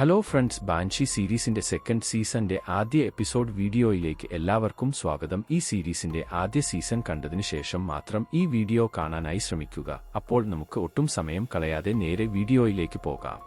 Hello friends ബാൻഷി സീരീസിന്റെ second സീസന്റെ ആദ്യ episode വീഡിയോയിലേക്ക് എല്ലാവർക്കും സ്വാഗതം. ഈ സീരീസിന്റെ ആദ്യ സീസൺ കണ്ടതിനു ശേഷം മാത്രം ഈ വീഡിയോ കാണാനായി ശ്രമിക്കുക. അപ്പോൾ നമുക്ക് ഒട്ടും സമയം കളയാതെ നേരെ വീഡിയോയിലേക്ക് പോകാം.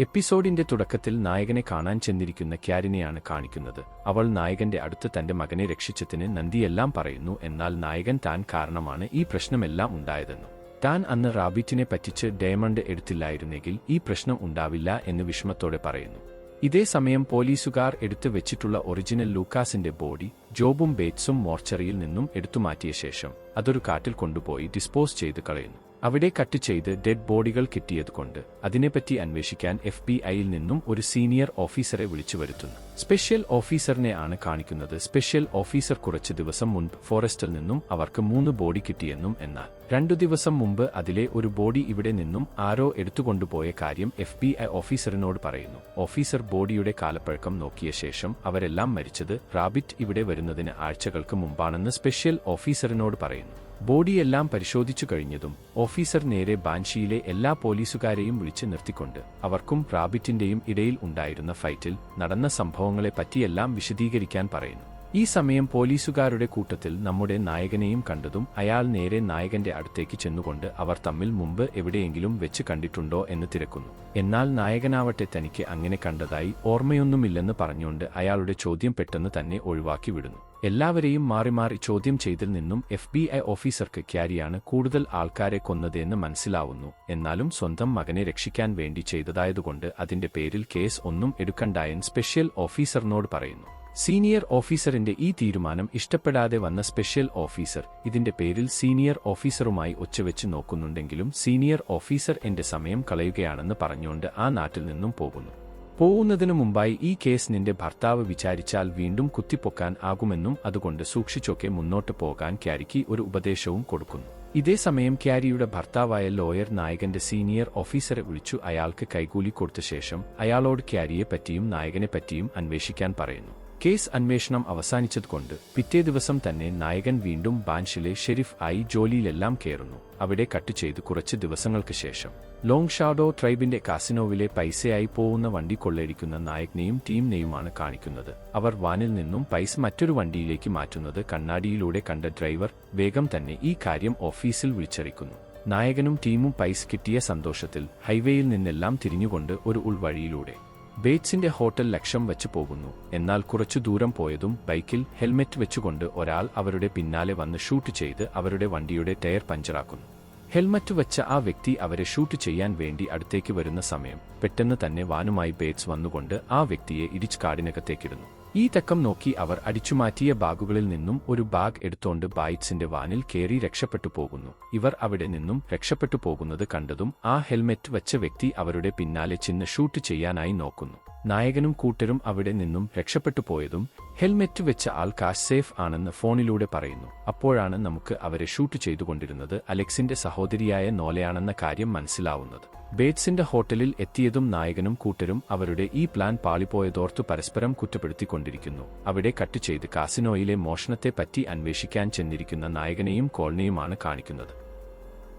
എപ്പിസോഡിന്റെ തുടക്കത്തിൽ നായകനെ കാണാൻ ചെന്നിരിക്കുന്ന ക്യാരിനെയാണ് കാണിക്കുന്നത്. അവൾ നായകന്റെ അടുത്ത് തന്റെ മകനെ രക്ഷിച്ചതിന് നന്ദിയെല്ലാം പറയുന്നു. എന്നാൽ നായകൻ താൻ കാരണമാണ് ഈ പ്രശ്നമെല്ലാം ഉണ്ടായതെന്നും. താൻ അന്ന് റാബിറ്റിനെ പറ്റിച്ച് ഡയമണ്ട് എടുത്തില്ലായിരുന്നെങ്കിൽ ഈ പ്രശ്നം ഉണ്ടാവില്ല എന്ന് വിഷമത്തോടെ പറയുന്നു. ഇതേ സമയം പോലീസുകാർ എടുത്തു വെച്ചിട്ടുള്ള ഒറിജിനൽ ലൂക്കാസിന്റെ ബോഡി ജോബും ബേറ്റ്സും മോർച്ചറിയിൽ നിന്നും എടുത്തുമാറ്റിയ ശേഷം അതൊരു കാട്ടിൽ കൊണ്ടുപോയി ഡിസ്പോസ് ചെയ്ത് കളയുന്നു. അവിടെ കട്ട് ചെയ്ത് ഡെഡ് ബോഡികൾ കിട്ടിയതുകൊണ്ട് അതിനെപ്പറ്റി അന്വേഷിക്കാൻ എഫ് ബി ഐയിൽ നിന്നും ഒരു സീനിയർ ഓഫീസറെ വിളിച്ചു വരുത്തുന്നു. സ്പെഷ്യൽ ഓഫീസറിനെ ആണ് കാണിക്കുന്നത്. സ്പെഷ്യൽ ഓഫീസർ കുറച്ച് ദിവസം മുൻപ് ഫോറസ്റ്റിൽ നിന്നും അവർക്ക് മൂന്ന് ബോഡി കിട്ടിയെന്നും എന്നാൽ രണ്ടു ദിവസം മുമ്പ് അതിലെ ഒരു ബോഡി ഇവിടെ നിന്നും ആരോ എടുത്തുകൊണ്ടുപോയ കാര്യം എഫ് ബി ഐ ഓഫീസറിനോട് പറയുന്നു. ഓഫീസർ ബോഡിയുടെ കാലപ്പഴക്കം നോക്കിയ ശേഷം അവരെല്ലാം മരിച്ചത് റാബിറ്റ് ഇവിടെ വരുന്നതിന് ആഴ്ചകൾക്ക് മുമ്പാണെന്ന് സ്പെഷ്യൽ ഓഫീസറിനോട് പറയുന്നു. ബോഡിയെല്ലാം പരിശോധിച്ചു കഴിഞ്ഞതും ഓഫീസർ നേരെ ബാൻഷിയിലെ എല്ലാ പോലീസുകാരെയും വിളിച്ചു നിർത്തിക്കൊണ്ട് അവർക്കും റാബിറ്റിന്റെയും ഇടയിൽ ഉണ്ടായിരുന്ന ഫൈറ്റിൽ നടന്ന സംഭവങ്ങളെ പറ്റിയെല്ലാം വിശദീകരിക്കാൻ പറയുന്നു. ഈ സമയം പോലീസുകാരുടെ കൂട്ടത്തിൽ നമ്മുടെ നായകനെയും കണ്ടതും അയാൾ നേരെ നായകന്റെ അടുത്തേക്ക് ചെന്നുകൊണ്ട് അവർ തമ്മിൽ മുമ്പ് എവിടെയെങ്കിലും വെച്ച് കണ്ടിട്ടുണ്ടോ എന്ന് തിരക്കുന്നു. എന്നാൽ നായകനാവട്ടെ തനിക്ക് അങ്ങനെ കണ്ടതായി ഓർമ്മയൊന്നുമില്ലെന്ന് പറഞ്ഞുകൊണ്ട് അയാളുടെ ചോദ്യം പെട്ടെന്ന് തന്നെ ഒഴിവാക്കി വിടുന്നു. എല്ലാവരെയും മാറി മാറി ചോദ്യം ചെയ്തിൽ നിന്നും എഫ് ബി ഐ ഓഫീസർക്ക് ക്യാരിയാണ് കൂടുതൽ ആൾക്കാരെ കൊന്നതെന്ന് മനസ്സിലാവുന്നു. എന്നാലും സ്വന്തം മകനെ രക്ഷിക്കാൻ വേണ്ടി ചെയ്തതായതുകൊണ്ട് അതിന്റെ പേരിൽ കേസ് ഒന്നും എടുക്കണ്ടായൻ സ്പെഷ്യൽ ഓഫീസറിനോട് പറയുന്നു. സീനിയർ ഓഫീസറിന്റെ ഈ തീരുമാനം ഇഷ്ടപ്പെടാതെ വന്ന സ്പെഷ്യൽ ഓഫീസർ ഇതിന്റെ പേരിൽ സീനിയർ ഓഫീസറുമായി ഒച്ചവെച്ച് നോക്കുന്നുണ്ടെങ്കിലും സീനിയർ ഓഫീസർ എന്റെ സമയം കളയുകയാണെന്ന് പറഞ്ഞുകൊണ്ട് ആ നാട്ടിൽ നിന്നും പോകുന്നു. പോകുന്നതിനു മുമ്പായി ഈ കേസ് നിന്റെ ഭർത്താവ് വിചാരിച്ചാൽ വീണ്ടും കുത്തിപ്പൊക്കാൻ ആകുമെന്നും അതുകൊണ്ട് സൂക്ഷിച്ചൊക്കെ മുന്നോട്ട് പോകാൻ ക്യാരിക്ക് ഒരു ഉപദേശവും കൊടുക്കുന്നു. ഇതേ സമയം ക്യാരിയുടെ ഭർത്താവായ ലോയർ നായകന്റെ സീനിയർ ഓഫീസറെ വിളിച്ചു അയാൾക്ക് കൈകൂലി കൊടുത്ത ശേഷം അയാളോട് ക്യാരിയെ പറ്റിയും നായകനെ പറ്റിയും അന്വേഷിക്കാൻ പറയുന്നു. കേസ് അന്വേഷണം അവസാനിച്ചതുകൊണ്ട് പിറ്റേ ദിവസം തന്നെ നായകൻ വീണ്ടും ബാൻഷിലെ ഷെരീഫ് ആയി ജോലിയിലെല്ലാം കയറുന്നു. അവിടെ കട്ട് ചെയ്ത് കുറച്ച് ദിവസങ്ങൾക്ക് ശേഷം. ലോങ് ഷാഡോ ട്രൈബിന്റെ കാസിനോവിലെ പൈസയായി പോകുന്ന വണ്ടി കൊള്ളയടിക്കുന്ന നായകനെയും ടീമിനെയുമാണ് കാണിക്കുന്നത്. അവർ വാനിൽ നിന്നും പൈസ മറ്റൊരു വണ്ടിയിലേക്ക് മാറ്റുന്നത് കണ്ണാടിയിലൂടെ കണ്ട ഡ്രൈവർ വേഗം തന്നെ ഈ കാര്യം ഓഫീസിൽ വിളിച്ചറിയിക്കുന്നു. നായകനും ടീമും പൈസ കിട്ടിയ സന്തോഷത്തിൽ ഹൈവേയിൽ നിന്നെല്ലാം തിരിഞ്ഞുകൊണ്ട് ഒരു ഉൾവഴിയിലൂടെ. ബേറ്റ്സിന്റെ ഹോട്ടൽ ലക്ഷം വെച്ച് പോകുന്നു. എന്നാൽ കുറച്ചു ദൂരം പോയതും ബൈക്കിൽ ഹെൽമെറ്റ് വെച്ചുകൊണ്ട് ഒരാൾ അവരുടെ പിന്നാലെ വന്ന് ഷൂട്ട് ചെയ്ത് അവരുടെ വണ്ടിയുടെ ടയർ പഞ്ചറാക്കുന്നു. ഹെൽമറ്റ് വെച്ച ആ വ്യക്തി അവരെ ഷൂട്ട് ചെയ്യാൻ വേണ്ടി അടുത്തേക്ക് വരുന്ന സമയം. പെട്ടെന്ന് തന്നെ വാനുമായി ബേറ്റ്സ് വന്നുകൊണ്ട് ആ വ്യക്തിയെ ഇടിച്ച് കാടിനകത്തേക്കിടുന്നു. ഈ തക്കം നോക്കി അവർ അടിച്ചുമാറ്റിയ ബാഗുകളിൽ നിന്നും ഒരു ബാഗ് എടുത്തോണ്ട് ബൈറ്റ്സിന്റെ വാനിൽ കയറി രക്ഷപ്പെട്ടു പോകുന്നു. ഇവർ അവിടെ നിന്നും രക്ഷപ്പെട്ടു പോകുന്നത് കണ്ടതും ആ ഹെൽമെറ്റ് വെച്ച വ്യക്തി അവരുടെ പിന്നാലെ ചിന്ന് ഷൂട്ട് ചെയ്യാനായി നോക്കുന്നു. നായകനും കൂട്ടരും അവിടെ നിന്നും രക്ഷപ്പെട്ടു പോയതും ഹെൽമെറ്റ് വെച്ച ആൾ കാശ് സേഫ് ആണെന്ന് ഫോണിലൂടെ പറയുന്നു. അപ്പോഴാണ് നമുക്ക് അവരെ ഷൂട്ട് ചെയ്തുകൊണ്ടിരുന്നത് അലക്സിന്റെ സഹോദരിയായ നോലയാണെന്ന കാര്യം മനസ്സിലാവുന്നത്. ബേറ്റ്സിന്റെ ഹോട്ടലിൽ എത്തിയതും നായകനും കൂട്ടരും അവരുടെ ഈ പ്ലാൻ പാളിപ്പോയതോർത്തു പരസ്പരം കുറ്റപ്പെടുത്തിക്കൊണ്ടിരിക്കുന്നു. അവിടെ കട്ട് ചെയ്ത് കാസിനോയിലെ മോഷണത്തെപ്പറ്റി അന്വേഷിക്കാൻ ചെന്നിരിക്കുന്ന നായകനെയും കോളനിയുമാണ് കാണിക്കുന്നത്.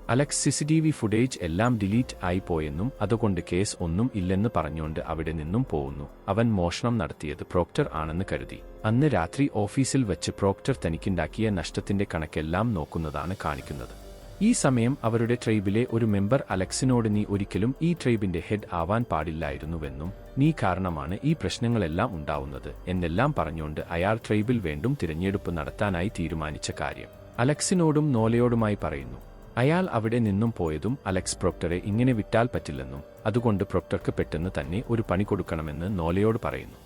Alex CC T V footage എല്ലാം ഡിലീറ്റ് ആയി പോയെന്നും അതുകൊണ്ട് കേസ് ഒന്നും ഇല്ലെന്ന് പറഞ്ഞുകൊണ്ട് അവിടെ നിന്നും പോകുന്നു അവൻ മോഷണം നടത്തിയത് പ്രോക്ടർ ആണെന്ന് കരുതി. അന്ന് രാത്രി ഓഫീസിൽ വെച്ച് പ്രോക്ടർ തനിക്കുണ്ടാക്കിയ നഷ്ടത്തിന്റെ കണക്കെല്ലാം നോക്കുന്നതാണ് കാണിക്കുന്നത്. ഈ സമയം അവരുടെ ട്രൈബിലെ ഒരു മെമ്പർ അലക്സിനോട് നീ ഒരിക്കലും ഈ ട്രൈബിന്റെ ഹെഡ് ആവാൻ പാടില്ലായിരുന്നുവെന്നും നീ കാരണമാണ് ഈ പ്രശ്നങ്ങളെല്ലാം ഉണ്ടാവുന്നത് എന്നെല്ലാം പറഞ്ഞുകൊണ്ട് അയാൾ ട്രൈബിൽ വേണ്ടും തിരഞ്ഞെടുപ്പ് നടത്താനായി തീരുമാനിച്ച കാര്യം. അലക്സിനോടും നോലയോടുമായി പറയുന്നു അയാൾ അവിടെ നിന്നും പോയതും അലക്സ് പ്രൊക്ടറെ ഇങ്ങനെ വിട്ടാൽ പറ്റില്ലെന്നും അതുകൊണ്ട് പ്രൊക്ടർക്ക് പെട്ടെന്ന് തന്നെ ഒരു പണി കൊടുക്കണമെന്ന് നോലയോട് പറയുന്നു.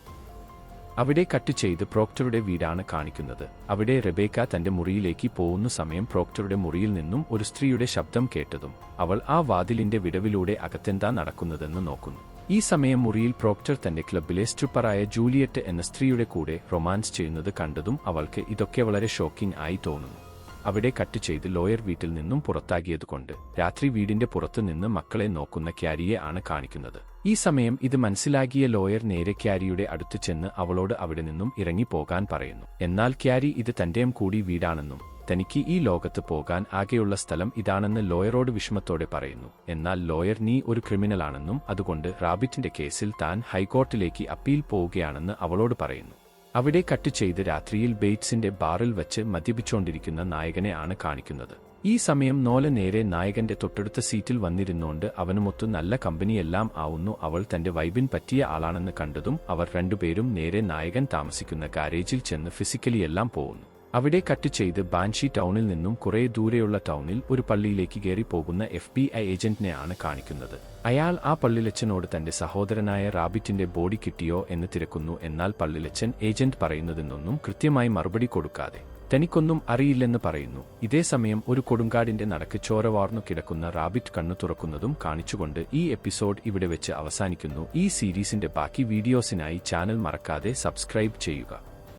അവിടെ കട്ട് ചെയ്ത് പ്രോക്ടറുടെ വീടാണ് കാണിക്കുന്നത്. അവിടെ റെബേക്ക തന്റെ മുറിയിലേക്ക് പോകുന്ന സമയം പ്രോക്ടറുടെ മുറിയിൽ നിന്നും ഒരു സ്ത്രീയുടെ ശബ്ദം കേട്ടതും അവൾ ആ വാതിലിന്റെ വിടവിലൂടെ അകത്തെന്താ നടക്കുന്നതെന്ന് നോക്കുന്നു. ഈ സമയം മുറിയിൽ പ്രോക്ടർ തന്റെ ക്ലബിലെ സ്ട്രിപ്പറായ ജൂലിയറ്റ് എന്ന സ്ത്രീയുടെ കൂടെ റൊമാൻസ് ചെയ്യുന്നത് കണ്ടതും അവൾക്ക് ഇതൊക്കെ വളരെ ഷോക്കിംഗ് ആയി തോന്നുന്നു. അവിടെ കട്ട് ചെയ്ത് ലോയർ വീട്ടിൽ നിന്നും പുറത്താകിയതുകൊണ്ട് രാത്രി വീടിന്റെ പുറത്തു നിന്ന് മക്കളെ നോക്കുന്ന ക്യാരിയെ ആണ് കാണിക്കുന്നത്. ഈ സമയം ഇത് മനസ്സിലാക്കിയ ലോയർ നേരെ ക്യാരിയുടെ അടുത്ത് ചെന്ന് അവളോട് അവിടെ നിന്നും ഇറങ്ങിപ്പോകാൻ പറയുന്നു. എന്നാൽ ക്യാരി ഇത് തന്റെയും കൂടി വീടാണെന്നും തനിക്ക് ഈ ലോകത്ത് പോകാൻ ആകെയുള്ള സ്ഥലം ഇതാണെന്ന് ലോയറോട് വിഷമത്തോടെ പറയുന്നു. എന്നാൽ ലോയർ നീ ഒരു ക്രിമിനലാണെന്നും അതുകൊണ്ട് റാബിറ്റിന്റെ കേസിൽ താൻ ഹൈക്കോർട്ടിലേക്ക് അപ്പീൽ പോവുകയാണെന്ന് അവളോട് പറയുന്നു. അവിടെ കട്ട് ചെയ്ത് രാത്രിയിൽ ബെയ്റ്റ്സിന്റെ ബാറിൽ വച്ച് മദ്യപിച്ചുകൊണ്ടിരിക്കുന്ന നായകനെ ആണ് കാണിക്കുന്നത്. ഈ സമയം നോല നേരെ നായകന്റെ തൊട്ടടുത്ത സീറ്റിൽ വന്നിരുന്നുകൊണ്ട് അവനുമൊത്തു നല്ല കമ്പനിയെല്ലാം ആവുന്നു അവൾ തന്റെ വൈബിൻ പറ്റിയ ആളാണെന്ന് കണ്ടതും അവർ രണ്ടുപേരും നേരെ നായകൻ താമസിക്കുന്ന ഗാരേജിൽ ചെന്ന് ഫിസിക്കലി എല്ലാം പോകുന്നു അവിടെ കട്ട് ചെയ്ത് ബാൻഷി ടൗണിൽ നിന്നും കുറേ ദൂരെയുള്ള ടൗണിൽ ഒരു പള്ളിയിലേക്ക് കയറി പോകുന്ന എഫ് ബി ഐ ഏജന്റിനെയാണ് കാണിക്കുന്നത്. അയാൾ ആ പള്ളിലച്ചനോട് തന്റെ സഹോദരനായ റാബിറ്റിന്റെ ബോഡി കിട്ടിയോ എന്ന് തിരക്കുന്നു എന്നാൽ പള്ളിലച്ചൻ ഏജന്റ് പറയുന്നതെന്നൊന്നും കൃത്യമായി മറുപടി കൊടുക്കാതെ തനിക്കൊന്നും അറിയില്ലെന്ന് പറയുന്നു. ഇതേ സമയം ഒരു കൊടുങ്കാടിന്റെ നടക്ക് ചോരവാർന്നു കിടക്കുന്ന റാബിറ്റ് കണ്ണു തുറക്കുന്നതും കാണിച്ചുകൊണ്ട് ഈ എപ്പിസോഡ് ഇവിടെ വെച്ച് അവസാനിക്കുന്നു. ഈ സീരീസിന്റെ ബാക്കി വീഡിയോസിനായി ചാനൽ മറക്കാതെ സബ്സ്ക്രൈബ് ചെയ്യുക.